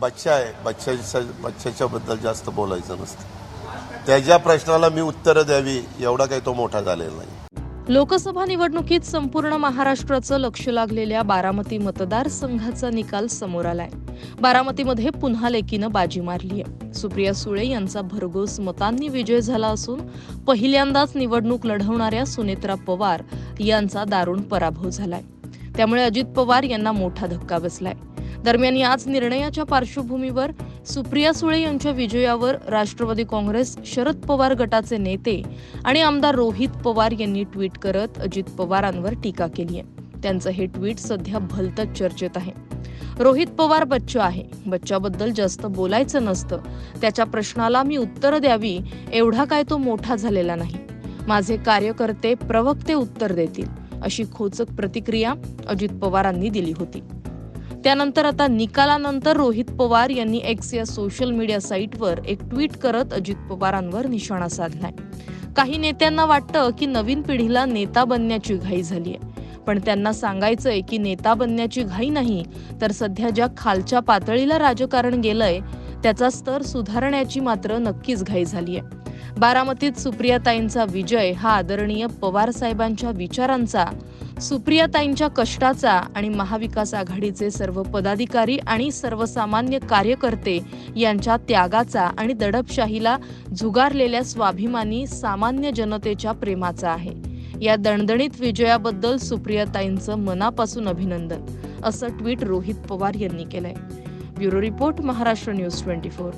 बच्चा आहे बच्चाच्या बच्च्याच्या बद्दल जास्त बोलायचं नसतं. त्याच्या प्रश्नाला मी उत्तरं द्यावी एवढा काही तो मोठा झालेला नाही. लोकसभा निवडणुकीत संपूर्ण महाराष्ट्राचं लक्ष लागलेल्या बारामती मतदारसंघाचा निकाल समोर आलाय. बारामतीमध्ये पुन्हा लेकीनं बाजी मारली आहे. सुप्रिया सुळे यांचा भरघोस मतांनी विजय झाला असून पहिल्यांदाच निवडणूक लढवणाऱ्या सुनेत्रा पवार यांचा दारुण पराभव झालाय. त्यामुळे अजित पवार यांना मोठा धक्का बसलाय. दरम्यान याच निर्णयाच्या पार्श्वभूमीवर सुप्रिया सुळे यांच्या विजयावर राष्ट्रवादी काँग्रेस शरद पवार गटाचे नेते आणि आमदार रोहित पवार यांनी ट्विट करत अजित पवारांवर टीका केली आहे. त्यांचं हे ट्विट सध्या भलतच चर्चेत आहे. रोहित पवार बच्चा आहे. बच्च्याबद्दल जास्त बोलायचं नसतं. त्याच्या प्रश्नाला मी उत्तर द्यावी एवढा काय तो मोठा झालेला नाही. माझे कार्यकर्ते प्रवक्ते उत्तर देतील अशी खोचक प्रतिक्रिया अजित पवारांनी दिली होती. त्यानंतर आता निकालानंतर रोहित पवार यांनी एक्स या सोशल मीडिया साईटवर एक ट्विट करत अजित पवारांवर निशाणा साधलाय. काही नेत्यांना वाटतं की नवीन पिढीला नेता बनण्याची घाई झाली आहे पण त्यांना सांगायचंय की नेता बनण्याची घाई नाही तर सध्या ज्या खालच्या पातळीला राजकारण गेलंय त्याचा स्तर सुधारण्याची मात्र नक्कीच घाई झाली आहे बारामतीत सुप्रियाताईंचा विजय हा आदरणीय पवार साहेबांच्या विचारांचा सुप्रियाताईंच्या कष्टाचा आणि महाविकास आघाडीचे सर्व पदाधिकारी आणि सर्वसामान्य कार्यकर्ते यांच्या त्यागाचा आणि दडपशाहीला झुगारलेल्या स्वाभिमानी सामान्य जनतेच्या प्रेमाचा आहे. या दणदणीत विजयाबद्दल सुप्रियाताईंचं मनापासून अभिनंदन असं ट्विट रोहित पवार यांनी केलंय. Bureau report Maharashtra news twenty four.